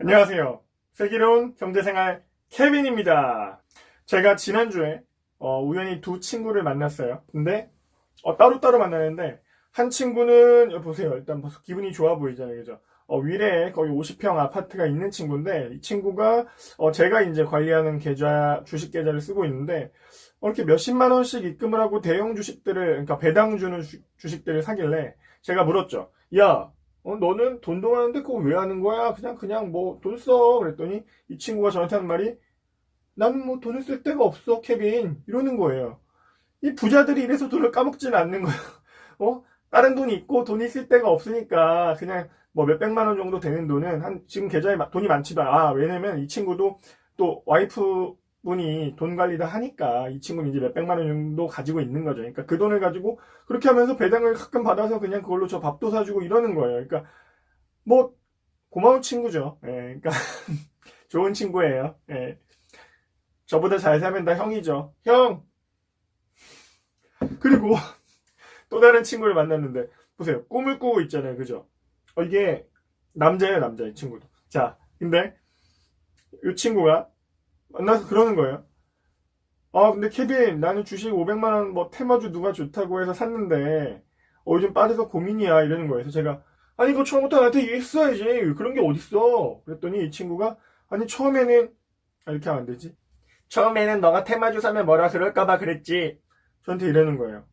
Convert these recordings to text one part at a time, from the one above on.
안녕하세요. 슬기로운 경제생활 케빈입니다. 제가 지난주에 어, 우연히 두 친구를 만났어요. 근데 어, 따로따로 만나는데 한 친구는 여기 보세요. 일단 벌써 기분이 좋아 보이잖아요. 그죠? 어, 위례에 거의 50평 아파트가 있는 친구인데 이 친구가 어, 제가 이제 관리하는 계좌 주식 계좌를 쓰고 있는데 어, 이렇게 몇십만 원씩 입금을 하고 대형 주식들을 그러니까 배당 주는 주, 주식들을 사길래 제가 물었죠. 야, 어, 너는 돈 동하는데 그거 왜 하는 거야? 그냥, 그냥 뭐, 돈 써. 그랬더니, 이 친구가 저한테 하는 말이, 나는 뭐 돈을 쓸 데가 없어, 케빈. 이러는 거예요. 이 부자들이 이래서 돈을 까먹지는 않는 거예요. 어? 다른 돈이 있고 돈이 쓸 데가 없으니까, 그냥 뭐 몇백만 원 정도 되는 돈은, 한, 지금 계좌에 마- 돈이 많지도. 아, 왜냐면 이 친구도 또 와이프 분이 돈 관리 다 하니까 이 친구는 이제 몇백만 원 정도 가지고 있는 거죠. 그러니까 그 돈을 가지고 그렇게 하면서 배당을 가끔 받아서 그냥 그걸로 저 밥도 사주고 이러는 거예요. 그러니까 뭐 고마운 친구죠. 예, 그러니까 좋은 친구예요. 예. 저보다 잘 살면 다 형이죠. 형. 그리고 또 다른 친구를 만났는데 보세요. 꿈을 꾸고 있잖아요. 그죠? 어, 이게 남자예요, 남자 이 친구도. 자, 근데 이 친구가 만나서 그러는 거예요. 아, 근데 케빈, 나는 주식 500만원 뭐 테마주 누가 좋다고 해서 샀는데, 어, 요즘 빠져서 고민이야. 이러는 거예요. 그래서 제가, 아니, 이거 처음부터 나한테 얘기했어야지. 그런 게 어딨어. 그랬더니 이 친구가, 아니, 처음에는, 아, 이렇게 하면 안 되지. 처음에는 너가 테마주 사면 뭐라 그럴까봐 그랬지. 저한테 이러는 거예요.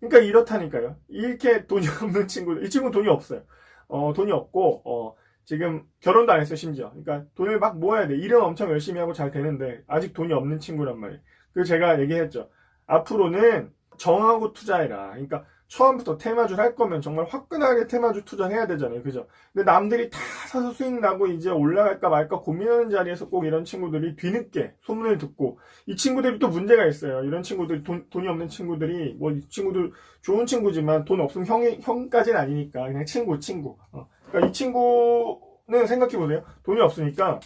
그러니까 이렇다니까요. 이렇게 돈이 없는 친구들, 이 친구는 돈이 없어요. 어, 돈이 없고, 어, 지금 결혼도 안 했어요, 심지어. 그러니까 돈을 막 모아야 돼. 일은 엄청 열심히 하고 잘 되는데, 아직 돈이 없는 친구란 말이에요. 그래서 제가 얘기했죠. 앞으로는 정하고 투자해라. 그러니까 처음부터 테마주를 할 거면 정말 화끈하게 테마주 투자해야 되잖아요. 그죠? 근데 남들이 다 사서 수익 나고 이제 올라갈까 말까 고민하는 자리에서 꼭 이런 친구들이 뒤늦게 소문을 듣고 이 친구들이 또 문제가 있어요. 이런 친구들 돈, 돈이 없는 친구들이 뭐 이 친구들 좋은 친구지만 돈 없으면 형이 형까지는 아니니까 그냥 친구 친구. 어. 그러니까 이 친구는 생각해 보세요. 돈이 없으니까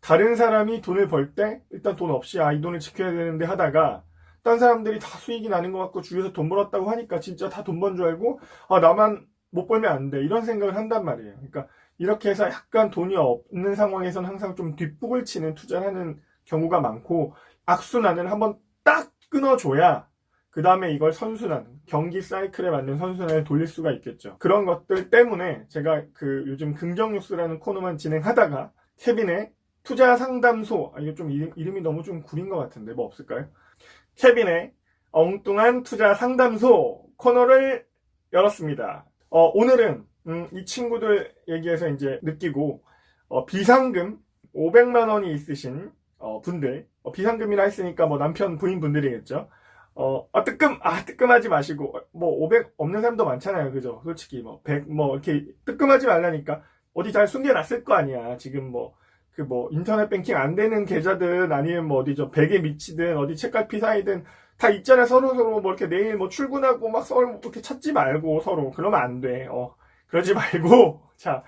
다른 사람이 돈을 벌 때 일단 돈 없이 아 이 돈을 지켜야 되는데 하다가 딴 사람들이 다 수익이 나는 것 같고 주위에서 돈 벌었다고 하니까 진짜 다 돈 번 줄 알고 아 나만 못 벌면 안 돼 이런 생각을 한단 말이에요. 그러니까 이렇게 해서 약간 돈이 없는 상황에서는 항상 좀 뒷북을 치는 투자를 하는 경우가 많고 악순환을 한번 딱 끊어줘야 그 다음에 이걸 선순환, 경기 사이클에 맞는 선순환을 돌릴 수가 있겠죠. 그런 것들 때문에 제가 그 요즘 긍정뉴스라는 코너만 진행하다가 케빈의 투자 상담소, 아, 이거 좀 이름, 이름이 너무 좀 구린 것 같은데 뭐 없을까요? 케빈의 엉뚱한 투자 상담소 코너를 열었습니다. 어, 오늘은 음, 이 친구들 얘기해서 이제 느끼고 어, 비상금 500만 원이 있으신 어, 분들 어, 비상금이라 했으니까 뭐 남편 부인 분들이겠죠. 어, 아, 뜨끔, 아, 뜨끔하지 마시고, 뭐, 500 없는 사람도 많잖아요. 그죠? 솔직히, 뭐, 100, 뭐, 이렇게, 뜨끔하지 말라니까. 어디 잘 숨겨놨을 거 아니야. 지금 뭐, 그 뭐, 인터넷 뱅킹 안 되는 계좌든, 아니면 뭐, 어디 저, 베개 미치든, 어디 책갈피 사이든, 다 있잖아요. 서로서로 뭐, 이렇게 내일 뭐, 출근하고 막 서로 뭐 이렇게 찾지 말고, 서로. 그러면 안 돼. 어, 그러지 말고, 자,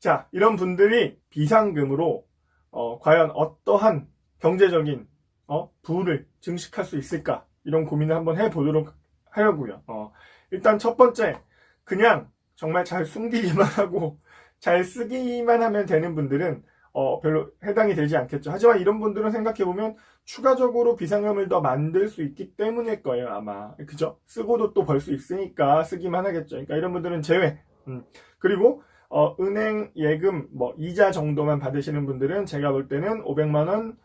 자, 이런 분들이 비상금으로, 어, 과연 어떠한 경제적인 어, 부를 증식할 수 있을까? 이런 고민을 한번 해보도록 하려고요. 어, 일단 첫 번째, 그냥 정말 잘 숨기기만 하고 잘 쓰기만 하면 되는 분들은 어, 별로 해당이 되지 않겠죠. 하지만 이런 분들은 생각해보면 추가적으로 비상금을 더 만들 수 있기 때문일 거예요, 아마. 그죠? 쓰고도 또 벌 수 있으니까 쓰기만 하겠죠. 그러니까 이런 분들은 제외. 음. 그리고 어, 은행 예금, 뭐, 이자 정도만 받으시는 분들은 제가 볼 때는 500만원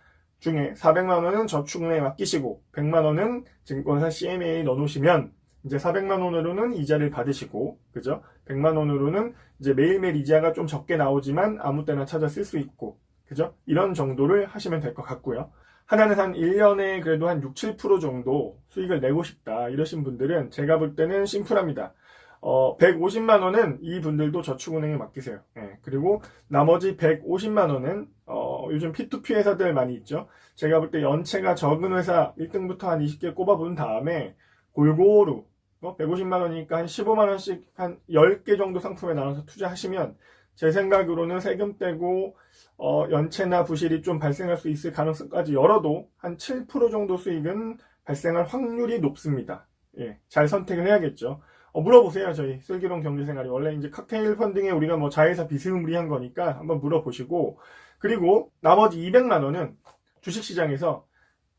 중에 400만 원은 저축은행에 맡기시고 100만 원은 증권사 CMA에 넣어놓으시면 이제 400만 원으로는 이자를 받으시고 그죠? 100만 원으로는 이제 매일매일 이자가 좀 적게 나오지만 아무 때나 찾아 쓸 수 있고 그죠? 이런 정도를 하시면 될 것 같고요. 하나는 한 1년에 그래도 한 6, 7% 정도 수익을 내고 싶다 이러신 분들은 제가 볼 때는 심플합니다. 어, 150만 원은 이 분들도 저축은행에 맡기세요. 예, 그리고 나머지 150만 원은 어, 요즘 P2P 회사들 많이 있죠. 제가 볼 때 연체가 적은 회사 1등부터 한 20개 꼽아본 다음에 골고루 어, 150만 원이니까 한 15만 원씩 한 10개 정도 상품에 나눠서 투자하시면 제 생각으로는 세금 떼고 어, 연체나 부실이 좀 발생할 수 있을 가능성까지 열어도 한 7% 정도 수익은 발생할 확률이 높습니다. 예, 잘 선택을 해야겠죠. 어, 물어보세요. 저희. 슬기로운 경제생활이. 원래 이제 칵테일 펀딩에 우리가 뭐 자회사 비스무리한 거니까 한번 물어보시고 그리고 나머지 200만 원은 주식시장에서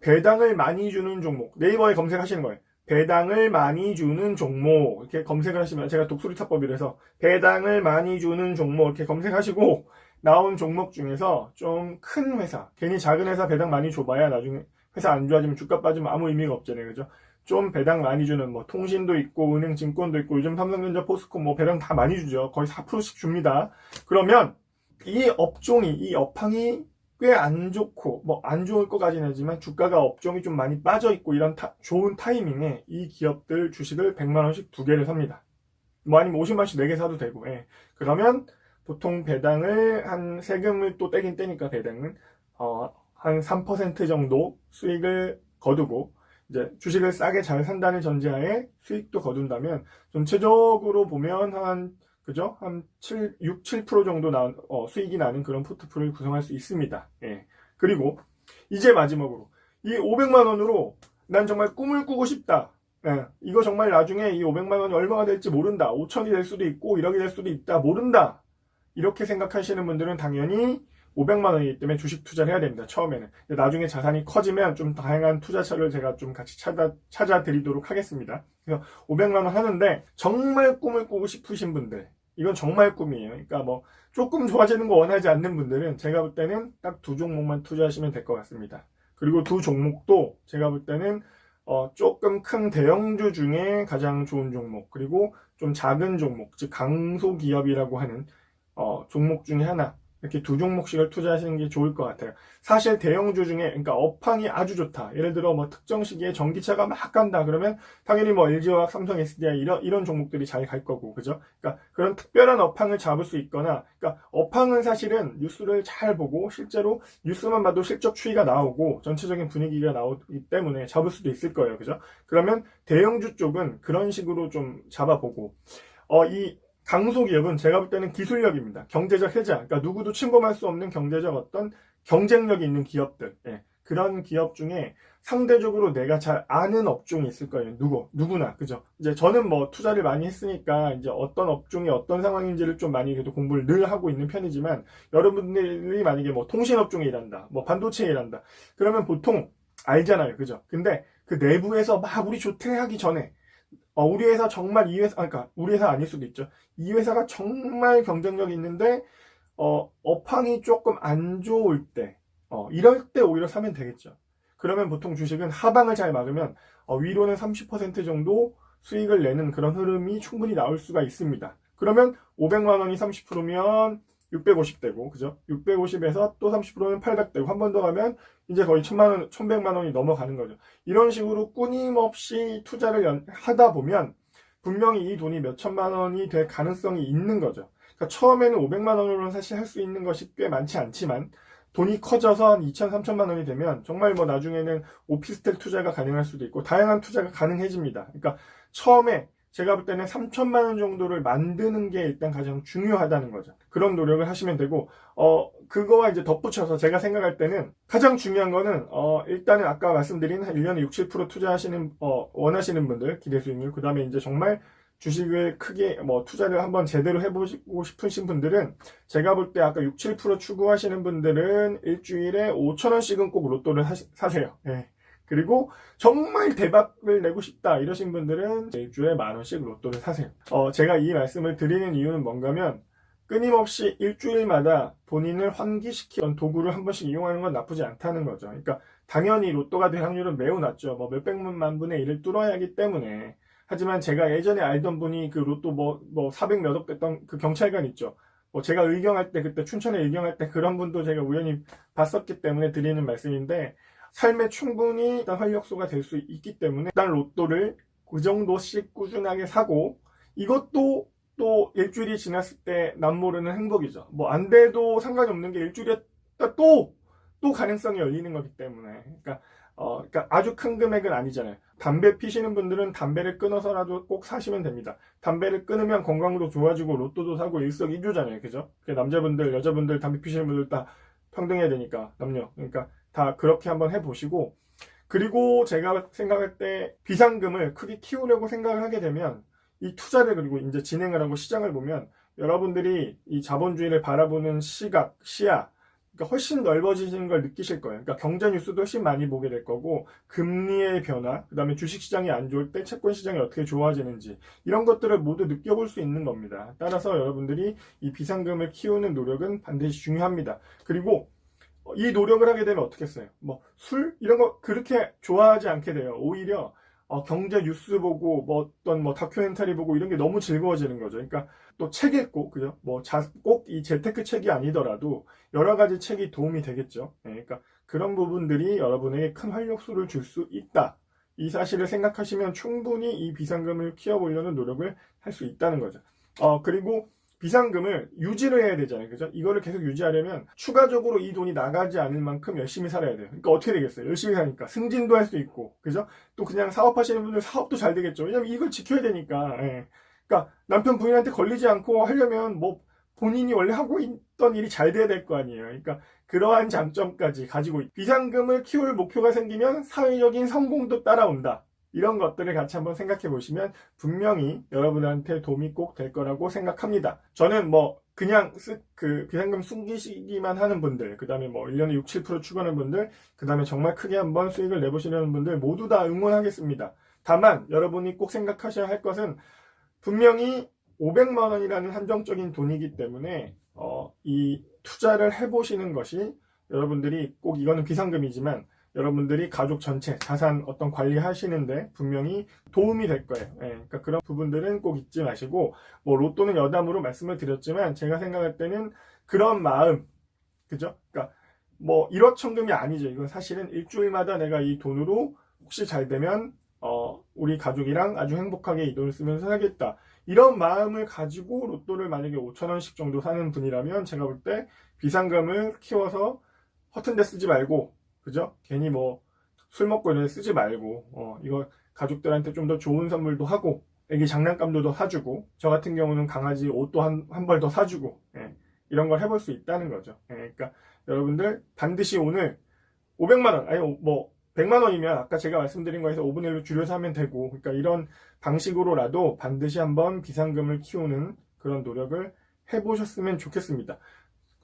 배당을 많이 주는 종목. 네이버에 검색하시는 거예요. 배당을 많이 주는 종목. 이렇게 검색을 하시면 제가 독수리 타법이라서 배당을 많이 주는 종목 이렇게 검색하시고 나온 종목 중에서 좀 큰 회사 괜히 작은 회사 배당 많이 줘봐야 나중에 회사 안 좋아지면 주가 빠지면 아무 의미가 없잖아요. 그죠 좀 배당 많이 주는 뭐 통신도 있고 은행 증권도 있고 요즘 삼성전자 포스코 뭐 배당 다 많이 주죠 거의 4%씩 줍니다 그러면 이 업종이 이 업황이 꽤 안 좋고 뭐 안 좋을 것까지는 하지만 주가가 업종이 좀 많이 빠져 있고 이런 타- 좋은 타이밍에 이 기업들 주식을 100만 원씩 두 개를 삽니다. 뭐 아니면 50만 원씩 네개 사도 되고. 예. 그러면 보통 배당을 한 세금을 또 떼긴 떼니까 배당은 어, 한 3% 정도 수익을 거두고 이제 주식을 싸게 잘 산다는 전제하에 수익도 거둔다면 전체적으로 보면 한 그죠? 한 7, 6, 7% 정도 나, 어, 수익이 나는 그런 포트폴리오를 구성할 수 있습니다. 예. 그리고 이제 마지막으로 이 500만 원으로 난 정말 꿈을 꾸고 싶다. 예. 이거 정말 나중에 이 500만 원이 얼마가 될지 모른다. 5천이 될 수도 있고 1억이 될 수도 있다. 모른다. 이렇게 생각하시는 분들은 당연히 500만 원이기 때문에 주식 투자를 해야 됩니다. 처음에는. 나중에 자산이 커지면 좀 다양한 투자처를 제가 좀 같이 찾아, 찾아드리도록 하겠습니다. 그래서 500만 원 하는데 정말 꿈을 꾸고 싶으신 분들 이건 정말 꿈이에요. 그러니까 뭐 조금 좋아지는 거 원하지 않는 분들은 제가 볼 때는 딱 두 종목만 투자하시면 될 것 같습니다. 그리고 두 종목도 제가 볼 때는 어, 조금 큰 대형주 중에 가장 좋은 종목 그리고 좀 작은 종목 즉 강소기업이라고 하는 어, 종목 중에 하나 이렇게 두 종목씩을 투자하시는 게 좋을 것 같아요. 사실 대형주 중에 그러니까 업황이 아주 좋다. 예를 들어 뭐 특정 시기에 전기차가 막 간다 그러면 당연히 뭐 LG화학, 삼성 SDI 이런 이런 종목들이 잘 갈 거고 그죠? 그러니까 그런 특별한 업황을 잡을 수 있거나 그러니까 업황은 사실은 뉴스를 잘 보고 실제로 뉴스만 봐도 실적 추이가 나오고 전체적인 분위기가 나오기 때문에 잡을 수도 있을 거예요. 그죠? 그러면 대형주 쪽은 그런 식으로 좀 잡아보고 어, 이 강소기업은 제가 볼 때는 기술력입니다. 경제적 해자, 그러니까 누구도 침범할 수 없는 경제적 어떤 경쟁력이 있는 기업들, 예, 그런 기업 중에 상대적으로 내가 잘 아는 업종이 있을 거예요. 누구, 누구나, 그죠? 이제 저는 뭐 투자를 많이 했으니까 이제 어떤 업종이 어떤 상황인지를 좀 많이 그래도 공부를 늘 하고 있는 편이지만 여러분들이 만약에 뭐 통신업종에 일한다, 뭐 반도체에 일한다, 그러면 보통 알잖아요, 그죠? 근데 그 내부에서 막 우리 조퇴하기 전에 어, 우리 회사 정말 이 회사, 아, 그러니까 우리 회사 아닐 수도 있죠. 이 회사가 정말 경쟁력이 있는데, 어, 업황이 조금 안 좋을 때, 어, 이럴 때 오히려 사면 되겠죠. 그러면 보통 주식은 하방을 잘 막으면, 어, 위로는 30% 정도 수익을 내는 그런 흐름이 충분히 나올 수가 있습니다. 그러면 500만 원이 30%면 650 되고, 그죠? 650에서 또 30%면 800 되고, 한 번 더 가면 이제 거의 1000만 원, 1100만 원이 넘어가는 거죠. 이런 식으로 끊임없이 투자를 연- 하다 보면 분명히 이 돈이 몇 천만 원이 될 가능성이 있는 거죠. 그러니까 처음에는 500만 원으로는 사실 할 수 있는 것이 꽤 많지 않지만 돈이 커져서 한 2천, 3천만 원이 되면 정말 뭐 나중에는 오피스텔 투자가 가능할 수도 있고 다양한 투자가 가능해집니다. 그러니까 처음에 제가 볼 때는 3천만 원 정도를 만드는 게 일단 가장 중요하다는 거죠. 그런 노력을 하시면 되고, 어, 그거와 이제 덧붙여서 제가 생각할 때는 가장 중요한 거는, 어, 일단은 아까 말씀드린 한 1년에 6, 7% 투자하시는, 어, 원하시는 분들, 기대 수익률, 그 다음에 이제 정말 주식을 크게, 뭐, 투자를 한번 제대로 해보고 싶으신 분들은, 제가 볼 때 아까 6, 7% 추구하시는 분들은 일주일에 5천원씩은 꼭 로또를 하시- 사세요. 예. 그리고 정말 대박을 내고 싶다 이러신 분들은 일주일에 만 원씩 로또를 사세요. 어, 제가 이 말씀을 드리는 이유는 뭔가면 끊임없이 일주일마다 본인을 환기시키는 도구를 한 번씩 이용하는 건 나쁘지 않다는 거죠. 그러니까 당연히 로또가 될 확률은 매우 낮죠. 뭐 몇백만 분의 1을 뚫어야 하기 때문에. 하지만 제가 예전에 알던 분이 그 로또 뭐, 뭐 400 몇 억 됐던 그 경찰관 있죠. 뭐 제가 의경할 때 그때 춘천에 의경할 때 그런 분도 제가 우연히 봤었기 때문에 드리는 말씀인데 삶에 충분히 활력소가 될 수 있기 때문에 일단 로또를 그 정도씩 꾸준하게 사고 이것도 또 일주일이 지났을 때 남모르는 행복이죠. 뭐 안 돼도 상관이 없는 게 일주일에 또, 또 가능성이 열리는 거기 때문에. 그러니까, 어, 그러니까 아주 큰 금액은 아니잖아요. 담배 피시는 분들은 담배를 끊어서라도 꼭 사시면 됩니다. 담배를 끊으면 건강도 좋아지고 로또도 사고 일석이조잖아요. 그죠? 그러니까 남자분들, 여자분들, 담배 피시는 분들 다 평등해야 되니까, 남녀. 그러니까 다 그렇게 한번 해보시고, 그리고 제가 생각할 때 비상금을 크게 키우려고 생각을 하게 되면 이 투자를 그리고 이제 진행을 하고 시장을 보면 여러분들이 이 자본주의를 바라보는 시각, 시야, 그러니까 훨씬 넓어지는 걸 느끼실 거예요. 그러니까 경제 뉴스도 훨씬 많이 보게 될 거고 금리의 변화, 그다음에 주식 시장이 안 좋을 때 채권 시장이 어떻게 좋아지는지 이런 것들을 모두 느껴볼 수 있는 겁니다. 따라서 여러분들이 이 비상금을 키우는 노력은 반드시 중요합니다. 그리고 이 노력을 하게 되면 어떻게 했어요? 뭐 술 이런 거 그렇게 좋아하지 않게 돼요. 오히려 어, 경제 뉴스 보고 뭐 어떤 뭐 다큐멘터리 보고 이런 게 너무 즐거워지는 거죠. 그러니까 또 책 읽고 그죠? 뭐꼭 이 재테크 책이 아니더라도 여러 가지 책이 도움이 되겠죠. 예, 그러니까 그런 부분들이 여러분에게 큰 활력소를 줄 수 있다. 이 사실을 생각하시면 충분히 이 비상금을 키워보려는 노력을 할 수 있다는 거죠. 어, 그리고 비상금을 유지를 해야 되잖아요. 그죠? 이거를 계속 유지하려면 추가적으로 이 돈이 나가지 않을 만큼 열심히 살아야 돼요. 그러니까 어떻게 되겠어요? 열심히 사니까 승진도 할 수 있고, 그죠? 또 그냥 사업하시는 분들 사업도 잘 되겠죠. 왜냐면 이걸 지켜야 되니까. 예. 그러니까 남편 부인한테 걸리지 않고 하려면 뭐 본인이 원래 하고 있던 일이 잘 돼야 될 거 아니에요. 그러니까 그러한 장점까지 가지고 있- 비상금을 키울 목표가 생기면 사회적인 성공도 따라온다. 이런 것들을 같이 한번 생각해 보시면 분명히 여러분한테 도움이 꼭 될 거라고 생각합니다. 저는 뭐 그냥 쓰, 그 비상금 숨기시기만 하는 분들, 그 다음에 뭐 1년에 6, 7% 추구하는 분들, 그 다음에 정말 크게 한번 수익을 내보시려는 분들 모두 다 응원하겠습니다. 다만 여러분이 꼭 생각하셔야 할 것은 분명히 500만 원이라는 한정적인 돈이기 때문에 어, 이 투자를 해보시는 것이 여러분들이 꼭 이거는 비상금이지만 여러분들이 가족 전체 자산 어떤 관리하시는데 분명히 도움이 될 거예요. 예, 그러니까 그런 부분들은 꼭 잊지 마시고 뭐 로또는 여담으로 말씀을 드렸지만 제가 생각할 때는 그런 마음 그죠? 그러니까 뭐 일확천금이 아니죠. 이건 사실은 일주일마다 내가 이 돈으로 혹시 잘 되면 어, 우리 가족이랑 아주 행복하게 이 돈을 쓰면서 살겠다. 이런 마음을 가지고 로또를 만약에 5천원씩 정도 사는 분이라면 제가 볼 때 비상금을 키워서 허튼 데 쓰지 말고 그죠? 괜히 뭐 술 먹고 이런 데 쓰지 말고 어, 이거 가족들한테 좀 더 좋은 선물도 하고 애기 장난감도 더 사주고 저 같은 경우는 강아지 옷도 한 한 벌 더 사주고 예, 이런 걸 해볼 수 있다는 거죠. 예, 그러니까 여러분들 반드시 오늘 500만 원 아니 뭐 100만 원이면 아까 제가 말씀드린 거에서 5분의 1로 줄여서 하면 되고 그러니까 이런 방식으로라도 반드시 한번 비상금을 키우는 그런 노력을 해보셨으면 좋겠습니다.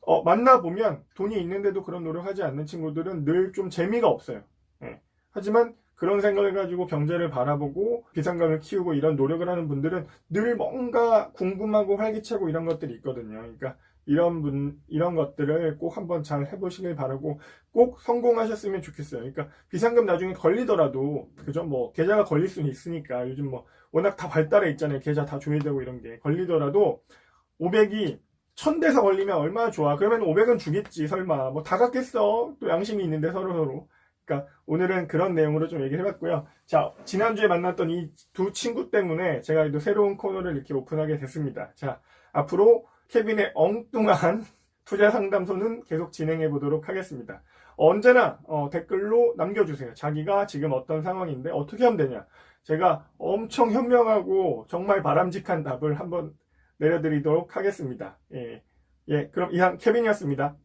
어, 만나보면 돈이 있는데도 그런 노력하지 않는 친구들은 늘 좀 재미가 없어요. 예. 하지만 그런 생각을 가지고 경제를 바라보고 비상금을 키우고 이런 노력을 하는 분들은 늘 뭔가 궁금하고 활기차고 이런 것들이 있거든요. 그러니까 이런 분, 이런 것들을 꼭 한번 잘 해보시길 바라고 꼭 성공하셨으면 좋겠어요. 그러니까 비상금 나중에 걸리더라도, 그죠? 뭐, 계좌가 걸릴 수는 있으니까 요즘 뭐, 워낙 다 발달해 있잖아요. 계좌 다 조회되고 이런 게. 걸리더라도 500이 1000대서 걸리면 얼마나 좋아. 그러면 500은 주겠지, 설마. 뭐, 다 갖겠어. 또 양심이 있는데, 서로 서로. 그러니까 오늘은 그런 내용으로 좀 얘기를 해봤고요. 자, 지난주에 만났던 이 두 친구 때문에 제가 또 새로운 코너를 이렇게 오픈하게 됐습니다. 자, 앞으로 케빈의 엉뚱한 투자 상담소는 계속 진행해 보도록 하겠습니다. 언제나 어, 댓글로 남겨주세요. 자기가 지금 어떤 상황인데 어떻게 하면 되냐. 제가 엄청 현명하고 정말 바람직한 답을 한번 내려드리도록 하겠습니다. 예, 예 그럼 이상 케빈이었습니다.